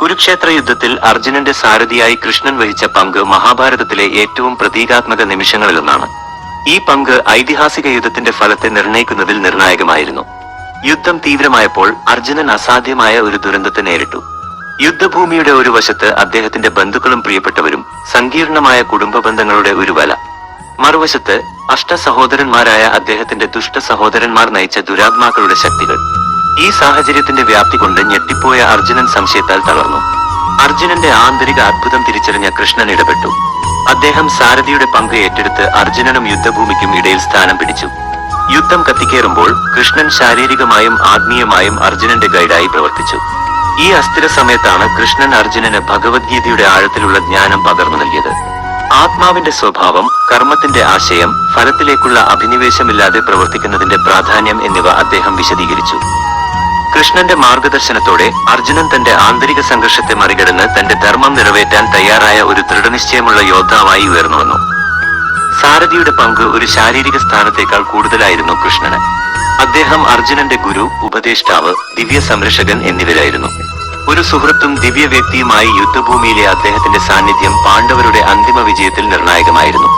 കുരുക്ഷേത്ര യുദ്ധത്തിൽ അർജുനന്റെ സാരഥിയായി കൃഷ്ണൻ വഹിച്ച പങ്ക് മഹാഭാരതത്തിലെ ഏറ്റവും പ്രതീകാത്മക നിമിഷങ്ങളിലൊന്നാണ് ഈ പങ്ക് ഐതിഹാസിക യുദ്ധത്തിന്റെ ഫലത്തെ നിർണയിക്കുന്നതിൽ നിർണായകമായിരുന്നു. യുദ്ധം തീവ്രമായപ്പോൾ അർജുനൻ അസാധ്യമായ ഒരു ദുരന്തത്തെ നേരിട്ടു. യുദ്ധഭൂമിയുടെ ഒരു വശത്ത് അദ്ദേഹത്തിന്റെ ബന്ധുക്കളും പ്രിയപ്പെട്ടവരും സങ്കീർണമായ കുടുംബ ബന്ധങ്ങളുടെ ഒരു വല. മറുവശത്ത് അഷ്ട സഹോദരന്മാരായ അദ്ദേഹത്തിന്റെ ദുഷ്ട സഹോദരന്മാർ നയിച്ച ദുരാത്മാക്കളുടെ ശക്തികൾ. ഈ സാഹചര്യത്തിന്റെ വ്യാപ്തി കൊണ്ട് ഞെട്ടിപ്പോയ അർജുനൻ സംശയത്താൽ തളർന്നു. അർജുനന്റെ ആന്തരിക അത്ഭുതം തിരിച്ചറിഞ്ഞ കൃഷ്ണൻ ഇടപെട്ടു. അദ്ദേഹം സാരഥിയുടെ പങ്ക് ഏറ്റെടുത്ത് അർജുനനും യുദ്ധഭൂമിക്കും ഇടയിൽ സ്ഥാനം പിടിച്ചു. യുദ്ധം കത്തിക്കേറുമ്പോൾ കൃഷ്ണൻ ശാരീരികമായും ആത്മീയമായും അർജുനന്റെ ഗൈഡായി പ്രവർത്തിച്ചു. ഈ അസ്ഥിര സമയത്താണ് കൃഷ്ണൻ അർജുനന് ഭഗവത്ഗീതയുടെ ആഴത്തിലുള്ള ജ്ഞാനം പകർന്നു നൽകിയത്. ആത്മാവിന്റെ സ്വഭാവം കർമ്മത്തിന്റെ ആശയം ഫലത്തിലേക്കുള്ള അഭിനിവേശമില്ലാതെ പ്രവർത്തിക്കുന്നതിന്റെ പ്രാധാന്യം എന്നിവ അദ്ദേഹം വിശദീകരിച്ചു. കൃഷ്ണന്റെ മാർഗദർശനത്തോടെ അർജുനൻ തന്റെ ആന്തരിക സംഘർഷത്തെ മറികടന്ന് തന്റെ ധർമ്മം നിറവേറ്റാൻ തയ്യാറായ ഒരു ദൃഢനിശ്ചയമുള്ള യോദ്ധാവായി ഉയർന്നു വന്നു. സാരഥിയുടെ പങ്ക് ഒരു ശാരീരിക സ്ഥാനത്തേക്കാൾ കൂടുതലായിരുന്നു കൃഷ്ണന്. അദ്ദേഹം അർജുനന്റെ ഗുരു ഉപദേഷ്ടാവ് ദിവ്യ സംരക്ഷകൻ എന്നിവരായിരുന്നു. ഒരു സുഹൃത്തും ദിവ്യ വ്യക്തിയുമായി യുദ്ധഭൂമിയിലെ അദ്ദേഹത്തിന്റെ സാന്നിധ്യം പാണ്ഡവരുടെ അന്തിമ വിജയത്തിൽ നിർണായകമായിരുന്നു.